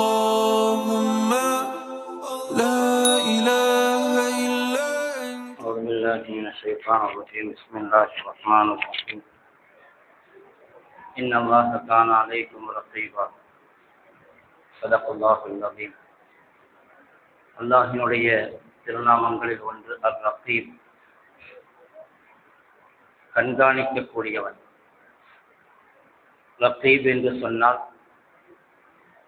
اللهم لا إله إلا أنت أعوذ بالله من الشيطان الرجيم بسم الله الرحمن الرحيم إن الله كان عليكم رقيبا صدق الله العظيم அல்லாஹினுடைய திருநாமங்களில் ஒன்று அர் ரகீப் கண்காணிக்கக்கூடியவன் ரகீப் என்று சொன்னால்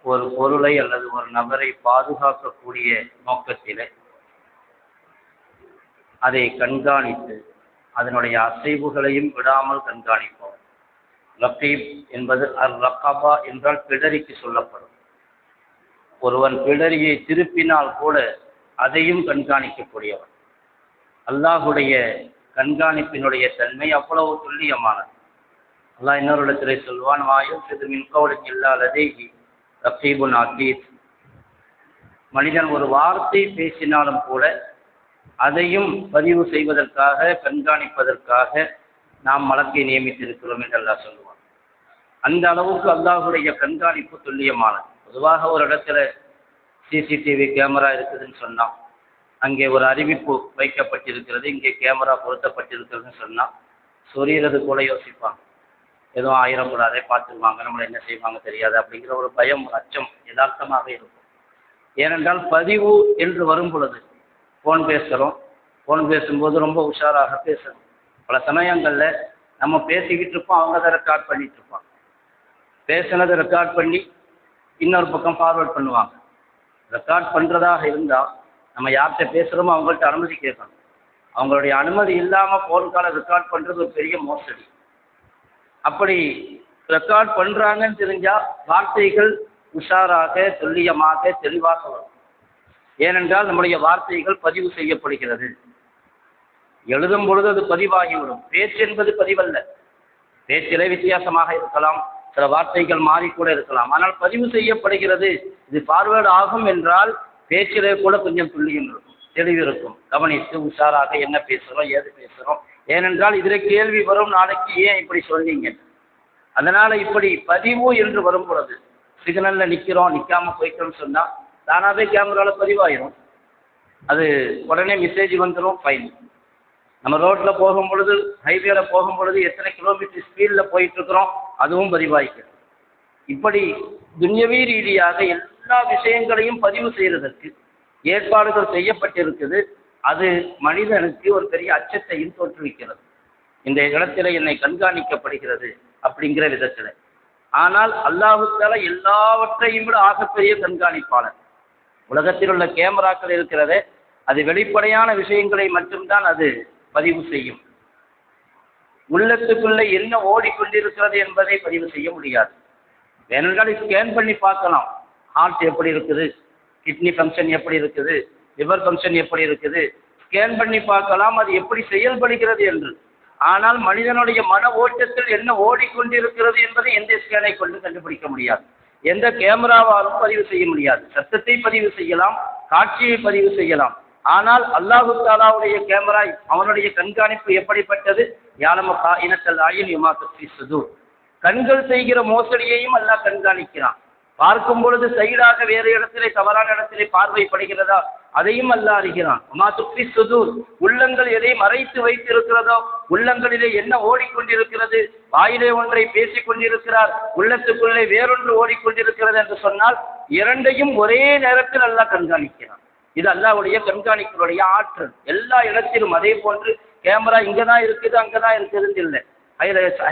ஒரு பொருளை அல்லது ஒரு நபரை பாதுகாக்கக்கூடிய நோக்கத்திலே அதை கண்காணித்து அதனுடைய அசைவுகளையும் விடாமல் கண்காணிப்போம். லக்கீப் என்பது அர் ரக்காபா என்றால் பிடரிக்கு சொல்லப்படும். ஒருவன் பிடரியை திருப்பினால் கூட அதையும் கண்காணிக்கக்கூடியவன். அல்லாஹுடைய கண்காணிப்பினுடைய தன்மை அவ்வளவு துல்லியமானது. அல்லாஹ் இன்னொரு இடத்திலே சொல்வான் வாயும் சிறு மின்கவலுக்கு இல்லாததே ரசீபுன் அசீஸ். மனிதன் ஒரு வார்த்தை பேசினாலும் கூட அதையும் பதிவு செய்வதற்காக கண்காணிப்பதற்காக நாம் மலக்கை நியமித்திருக்கிறோம் என்று அல்லாஹ் சொல்லுவான். அந்த அளவுக்கு அல்லாஹுடைய கண்காணிப்பு துல்லியமானது. பொதுவாக ஒரு இடத்துல சிசிடிவி கேமரா இருக்குதுன்னு சொன்னான் அங்கே ஒரு அறிவிப்பு வைக்கப்பட்டிருக்கிறது இங்கே கேமரா பொருத்தப்பட்டிருக்கிறதுன்னு சொன்னால் சொரியறது கூட யோசிப்பாங்க. எதுவும் ஆயிரக்கூடாதே பார்த்துருவாங்க நம்மளை என்ன செய்வாங்க தெரியாது அப்படிங்கிற ஒரு பயம் ஒரு அச்சம் யதார்த்தமாக இருக்கும். ஏனென்றால் பதிவு என்று வரும் பொழுது ஃபோன் பேசுகிறோம் ஃபோன் பேசும்போது ரொம்ப உஷாராக பேசணும் பல சமயங்களில் நம்ம பேசிக்கிட்டு இருப்போம் அவங்க அதை ரெக்கார்ட் பண்ணிட்டு இருப்பாங்க. பேசுனதை ரெக்கார்ட் பண்ணி இன்னொரு பக்கம் ஃபார்வர்ட் பண்ணுவாங்க. ரெக்கார்ட் பண்ணுறதாக இருந்தால் நம்ம யார்கிட்ட பேசுகிறோமோ அவங்கள்ட்ட அனுமதி கேட்கணும். அவங்களுடைய அனுமதி இல்லாமல் ஃபோன் காலை ரெக்கார்ட் பண்ணுறது ஒரு பெரிய மோசடி. அப்படி ரெக்கார்ட் பண்ணுறாங்கன்னு தெரிஞ்சால் வார்த்தைகள் உஷாராக துல்லியமாக தெளிவாக வரும். ஏனென்றால் நம்முடைய வார்த்தைகள் பதிவு செய்யப்படுகிறது. எழுதும் பொழுது அது பதிவாகிவிடும். பேச்சு என்பது பதிவல்ல. பேச்சிலே வித்தியாசமாக இருக்கலாம். சில வார்த்தைகள் மாறிக்கூட இருக்கலாம். ஆனால் பதிவு செய்யப்படுகிறது. இது ஃபார்வேர்டு ஆகும் என்றால் பேச்சிலே கூட கொஞ்சம் துல்லியம் இருக்கும் தெளிவு இருக்கும். கவனித்து உஷாராக என்ன பேசுகிறோம் ஏது பேசுகிறோம் ஏனென்றால் இதில் கேள்வி வரும் நாளைக்கு ஏன் இப்படி சொன்னீங்க? அதனால் இப்படி பதிவு என்று வரும் பொழுது சிக்னலில் நிற்கிறோம் நிற்காம போய்க்கிறோம்னு சொன்னால் தானாகவே கேமராவில் பதிவாயிரும். அது உடனே மெசேஜ் வந்துடும் ஃபைன் நம்ம ரோட்டில் போகும் பொழுது ஹைவேல போகும் பொழுது எத்தனை கிலோமீட்டர் ஸ்பீடில் போயிட்டுருக்குறோம் அதுவும் பதிவாயிக்கும் இப்படி துன்யவி ரீதியாக எல்லா விஷயங்களையும் பதிவு செய்கிறதற்கு ஏற்பாடுகள் செய்யப்பட்டிருக்குது. அது மனிதனுக்கு ஒரு பெரிய அச்சத்தையும் தோற்றுவிக்கிறது. இந்த இடத்துல என்னை கண்காணிக்கப்படுகிறது அப்படிங்கிற விதத்தில். ஆனால் அல்லாஹுத்தால எல்லாவற்றையும் விட ஆகப்பெரிய கண்காணிப்பாளர். உலகத்தில் உள்ள கேமராக்கள் இருக்கிறதே அது வெளிப்படையான விஷயங்களை மட்டும்தான் அது பதிவு செய்யும். உள்ளத்துக்குள்ளே என்ன ஓடிக்கொண்டிருக்கிறது என்பதை பதிவு செய்ய முடியாது. வேணும்னாலும் ஸ்கேன் பண்ணி பார்க்கலாம். ஹார்ட் எப்படி இருக்குது? கிட்னி ஃபங்க்ஷன் எப்படி இருக்குது? லிவர் ஃபங்க்ஷன் எப்படி இருக்குது? ஸ்கேன் பண்ணி பார்க்கலாம் அது எப்படி செயல்படுகிறது என்று. ஆனால் மனிதனுடைய மன ஓட்டத்தில் என்ன ஓடிக்கொண்டிருக்கிறது என்பதை எந்த ஸ்கேனை கொண்டு கண்டுபிடிக்க முடியாது. எந்த கேமராவாலும் பதிவு செய்ய முடியாது. சத்தத்தை பதிவு செய்யலாம் காட்சியை பதிவு செய்யலாம். ஆனால் அல்லாஹு தாலாவுடைய கேமரா அவனுடைய கண்காணிப்பு எப்படிப்பட்டது? யானமகா இனத்தல் ஆயின் யுமாக்கி சுதூர். கண்கள் செய்கிற மோசடியையும் அல்லாஹ் கண்காணிக்கிறான். பார்க்கும் பொழுது சைடாக வேறு இடத்திலே தவறான இடத்திலே பார்வைப்படுகிறதா? அதையும் அல்ல அறிகிறான். அம்மா துப்பி சுதூர். உள்ளங்கள் எதை மறைத்து வைத்திருக்கிறதோ உள்ளங்களிலே என்ன ஓடிக்கொண்டிருக்கிறது? வாயிலே ஒன்றை பேசிக் கொண்டிருக்கிறார். உள்ளத்துக்குள்ளே வேறொன்று ஓடிக்கொண்டிருக்கிறது என்று சொன்னால் இரண்டையும் ஒரே நேரத்தில் அல்லாஹ் கண்காணிக்கிறான். இது அல்லாவுடைய கண்காணிப்புடைய ஆற்றல். எல்லா இடத்திலும் அதே போன்று கேமரா இங்கே தான் இருக்குது அங்கே தான் இருக்குதுன்னு இல்லை.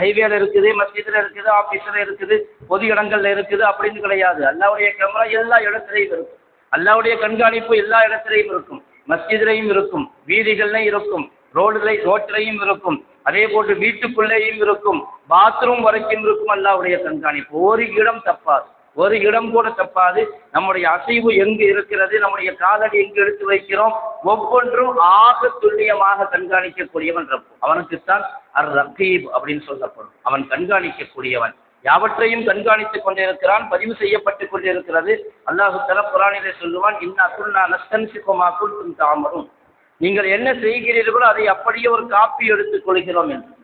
ஹைவேல இருக்குது மஸ்ஜிதில் இருக்குது ஆஃபீஸில் இருக்குது பொது இடங்கள்ல இருக்குது அப்படின்னு கிடையாது. அல்லாவுடைய கேமரா எல்லா இடத்துலையும் இருக்கும். அல்லாவுடைய கண்காணிப்பு எல்லா இடத்துலையும் இருக்கும். மஸ்ஜிதிலையும் இருக்கும் வீதிகள்லையும் இருக்கும் ரோடுல ரோட்டிலையும் இருக்கும். அதே போன்று வீட்டுக்குள்ளேயும் இருக்கும். பாத்ரூம் வரைக்கும் இருக்கும் அல்லாவுடைய கண்காணிப்பு. ஒரு இடம் தப்பாது. ஒரு இடம் கூட தப்பாது. நம்முடைய அசைவு எங்கு இருக்கிறது? நம்முடைய காலடி எங்கு எடுத்து வைக்கிறோம்? ஒவ்வொன்றும் ஆக துல்லியமாக கண்காணிக்கக்கூடியவன் ரப்பு. அவனுக்குத்தான் அர் ரகீப் அப்படின்னு சொல்லப்படும். அவன் கண்காணிக்கக்கூடியவன். யாவற்றையும் கண்காணித்துக் கொண்டிருக்கிறான் பதிவு செய்யப்பட்டுக் கொண்டிருக்கிறது. அல்லாஹு தலா குரானிலே சொல்லுவான் இன்னா குல்லா நஸ்தன்சிக்குமா குல்தும் தாமரும். நீங்கள் என்ன செய்கிறீர்களோ அதை அப்படியே ஒரு காப்பி எடுத்துக் கொள்கிறோம் என்று.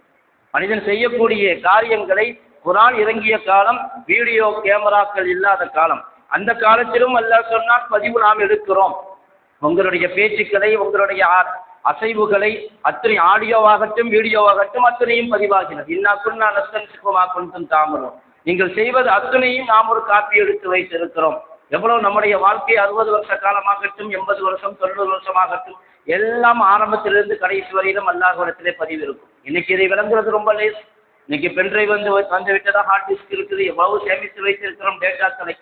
மனிதன் செய்யக்கூடிய காரியங்களை குரான் இறங்கிய காலம் வீடியோ கேமராக்கள் இல்லாத காலம். அந்த காலத்திலும் அல்லா சொன்னால் பதிவு நாம் எடுக்கிறோம். உங்களுடைய பேச்சுக்களை உங்களுடைய அசைவுகளை அத்தனை ஆடியோவாகட்டும் வீடியோவாகட்டும் அத்தனையும் பதிவாகினது இன்னா குன்னா நஸ்தன்சிக்குமா கொண்டும் தாமரும். நீங்கள் செய்வது அத்தனையும் நாம் ஒரு காப்பி எடுத்து வைத்திருக்கிறோம். எவ்வளவு நம்முடைய வாழ்க்கை அறுபது வருஷ காலமாகட்டும் எண்பது வருஷம் தொண்ணூறு வருஷமாகட்டும் எல்லாம் ஆரம்பத்திலிருந்து கடைசி வரையிலும் அல்லாஹ்விடத்திலே பதிவு இருக்கும் இன்னைக்கு இதை விளங்குறது ரொம்ப லேஸ். இன்னைக்கு பென்ட்ரைவ் வந்து வந்து விட்டதா? ஹார்ட் டிஸ்க் இருக்குது. எவ்வளவு சேமித்து வைத்திருக்கிறோம் டேட்டாக்களை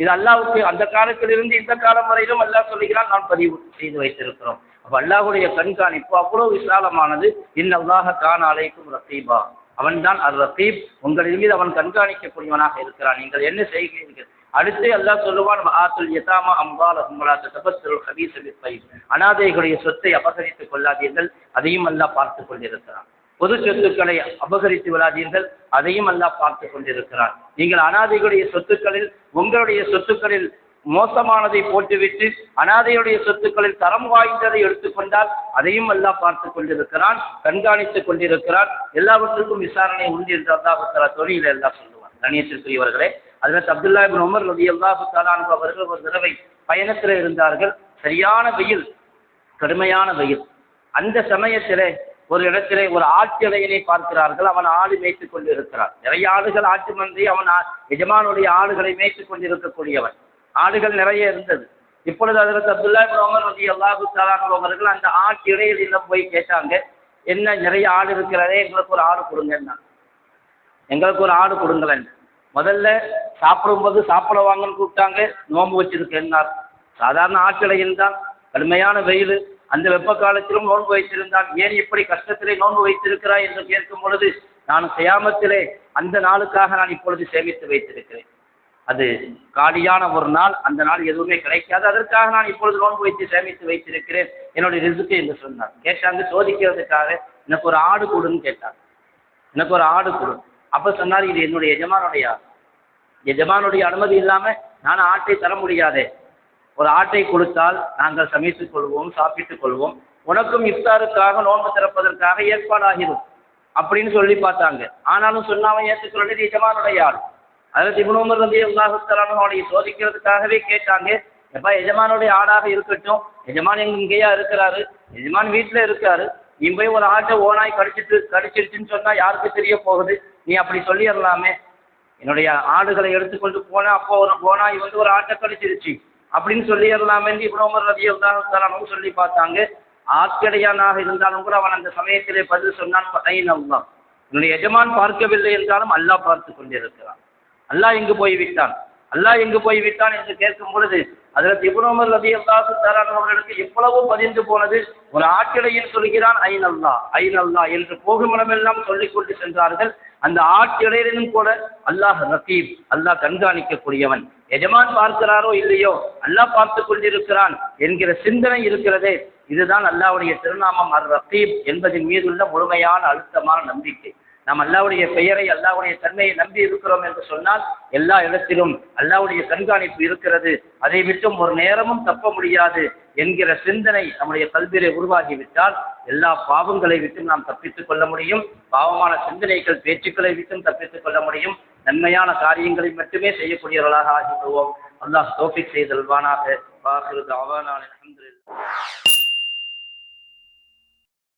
இது அல்லாவுக்கு அந்த காலத்திலிருந்து இந்த காலம் வரையிலும் அல்லாஹ் சொல்லுகிறான் நான் பதிவு செய்து வைத்திருக்கிறோம். அப்போ அல்லாஹ்வுடைய கண்காணிப்பு அவ்வளோ விசாலமானது. இன்னல்லாஹ கான அழைக்கும் ரத்தீபா அவன்தான் அது ரத்தீப் உங்களின் மீது அவன் கண்காணிக்கக்கூடியவனாக இருக்கிறான். நீங்கள் என்ன செய்கிறீர்கள்? அடுத்து அல்லாஹ் சொல்லுவான் ஆத்துல் யதாமா அம்பால் உங்களா தபஸ்தல் ஹபீஸ் அனாதைகளுடைய சொத்தை அபகரித்துக் கொள்ளாதீர்கள். அதையும் அல்லாஹ் பார்த்து கொண்டிருக்கிறான். பொது சொத்துக்களை அபகரித்து விடாதீர்கள். அதையும் அல்லாஹ் பார்த்து கொண்டிருக்கிறான். நீங்கள் அனாதைகளுடைய சொத்துக்களில் உங்களுடைய சொத்துக்களில் மோசமானதை போட்டுவிட்டு அனாதையுடைய சொத்துக்களில் தரம் வாய்ந்ததை எடுத்துக்கொண்டால் அதையும் அல்லாஹ் பார்த்து கொண்டிருக்கிறான் கண்காணித்துக் கொண்டிருக்கிறான். எல்லாவற்றுக்கும் விசாரணை உண்டு என்று அல்லாஹ் தொழில எல்லாம் சொல்லுவான். கணியத்திற்குரியவர்களே அதில் அப்துல்லா இபின் உமர் ரவி அல்லாஹு அவர்கள் ஒரு தடவை பயணத்தில் இருந்தார்கள். சரியான வெயில் கடுமையான வெயில். அந்த சமயத்திலே ஒரு இடத்திலே ஒரு ஆட்டிலையனை பார்க்கிறார்கள் அவன் ஆடு மேய்த்துக் கொண்டிருக்கிறான். நிறைய ஆடுகள் ஆட்டு மந்தி அவன் எஜமானுடைய ஆடுகளை மேய்த்துக் கொண்டிருக்கக்கூடியவன். ஆடுகள் நிறைய இருந்தது. இப்பொழுது அதற்கு அப்துல்லா இப்னு வந்து ரதி அல்லாஹு அவர்கள் அந்த ஆட்டு இடையில போய் கேட்டாங்க என்ன நிறைய ஆடு இருக்கிறதே எங்களுக்கு ஒரு ஆடு கொடுங்கன்னா எங்களுக்கு ஒரு ஆடு கொடுங்களேன் முதல்ல சாப்பிடும்போது சாப்பிட வாங்கன்னு கூப்பிட்டாங்க நோன்பு வச்சிருக்கேன்னார் சாதாரண ஆட்டிலையில் தான். கடுமையான வெயில் அந்த வெப்ப காலத்திலும் நோன்பு வைத்திருந்தான் ஏன் இப்படி கஷ்டத்திலே நோன்பு வைத்திருக்கிறாய் என்று கேட்கும் பொழுது நான் செய்யாமத்திலே அந்த நாளுக்காக நான் இப்பொழுது சேமித்து வைத்திருக்கிறேன். அது காலியான ஒரு நாள் அந்த நாள் எதுவுமே கிடைக்காது. அதற்காக நான் இப்பொழுது நோன்பு வைத்து சேமித்து வைத்திருக்கிறேன். என்னுடைய ரிசுக்கு என்று சொன்னார். கேட்டாங்க சோதிக்கிறதுக்காக எனக்கு ஒரு ஆடு கொடுன்னு கேட்டார் எனக்கு ஒரு ஆடு கொடு அப்ப சொன்னார் இது என்னுடைய எஜமானுடைய எஜமானுடைய அனுமதி இல்லாம நான் ஆட்டை தர முடியாதே. ஒரு ஆட்டை கொடுத்தால் நாங்கள் சமைத்துக் கொள்வோம் சாப்பிட்டுக் கொள்வோம். உனக்கும் இஃப்தாருக்காக நோன்பு திறப்பதற்காக ஏற்பாடாகிடும் அப்படின்னு சொல்லி பார்த்தாங்க. ஆனாலும் சொன்னாம ஏற்றுக்கொள்வது எஜமானுடைய ஆள். அதாவது இபுனூமர் வந்து அல்லாஹுத்தலானும் அவனை சோதிக்கிறதுக்காகவே கேட்டாங்க. எப்பா எஜமானுடைய ஆடாக இருக்கட்டும். எஜமான் எங்க இங்கேயா இருக்கிறாரு? எஜமான் வீட்டுல இருக்காரு. நீ போய் ஒரு ஆட்டை ஓனாய் கடிச்சிட்டு கடிச்சிருச்சுன்னு சொன்னா யாருக்கு தெரிய போகுது? நீ அப்படி சொல்லிடலாமே. என்னுடைய ஆடுகளை எடுத்துக்கொண்டு போனேன் அப்போ ஒரு ஓனாய் வந்து ஒரு ஆட்டை கடிச்சிருச்சு. அப்படின்னு சொல்லிடலாமே இப்ரோமர் ரதி அல்லாஹுத்தலானும் சொல்லி பார்த்தாங்க. ஆட்கடையானாக இருந்தாலும் கூட அவன் அந்த சமயத்திலே பதில் சொன்னான் பதைன் அல்லாஹ். என்னுடைய எஜமான் பார்க்கவில்லை என்றாலும் அல்லாஹ் பார்த்து கொண்டிருக்கிறான். அல்லாஹ் எங்கு போய் விட்டான் அல்லாஹ் எங்கு போய் விட்டான் என்று கேட்கும் பொழுது அதில் இப்ரோமர் ரதி அல்லாஹு தாலான் அவர்களுக்கு எவ்வளவோ பதிந்து போனது ஒரு ஆட்டிடையில் சொல்கிறான் ஐன் நல்லா ஐ நல்லா என்று போகுமிடமெல்லாம் சொல்லிக் கொண்டு சென்றார்கள். அந்த ஆட்டிடையிலும் கூட அல்லாஹ் ரகீப் அல்லாஹ் கண்காணிக்கக்கூடியவன். எஜமான் பார்க்கிறாரோ இல்லையோ அல்லாஹ் பார்த்து கொண்டிருக்கிறான் என்கிற சிந்தனை இருக்கிறதே. இதுதான் அல்லாவுடைய திருநாமம் அர் ரகீப் என்பதின் மீதுள்ள முழுமையான அழுத்தமான நம்பிக்கை. நாம் அல்லாவுடைய பெயரை அல்லாவுடைய தன்மையை நம்பி இருக்கிறோம் என்று சொன்னால் எல்லா இடத்திலும் அல்லாவுடைய கண்காணிப்பு இருக்கிறது. அதை விட்டும் ஒரு நேரமும் தப்ப முடியாது என்கிற சிந்தனை நம்முடைய கல்வியிலே உருவாகிவிட்டால் எல்லா பாவங்களை விட்டும் நாம் தப்பித்துக் கொள்ள முடியும். பாவமான சிந்தனைகள் பேச்சுக்களை விட்டும் தப்பித்துக் கொள்ள முடியும். நன்மையான காரியங்களை மட்டுமே செய்யக்கூடியவர்களாக ஆகிவிடுவோம். அல்லாஹ் தோஃபிக் செய்தல்வானாக. வாஹிரு தாவானான அல்ஹம்துலில்லாஹ்.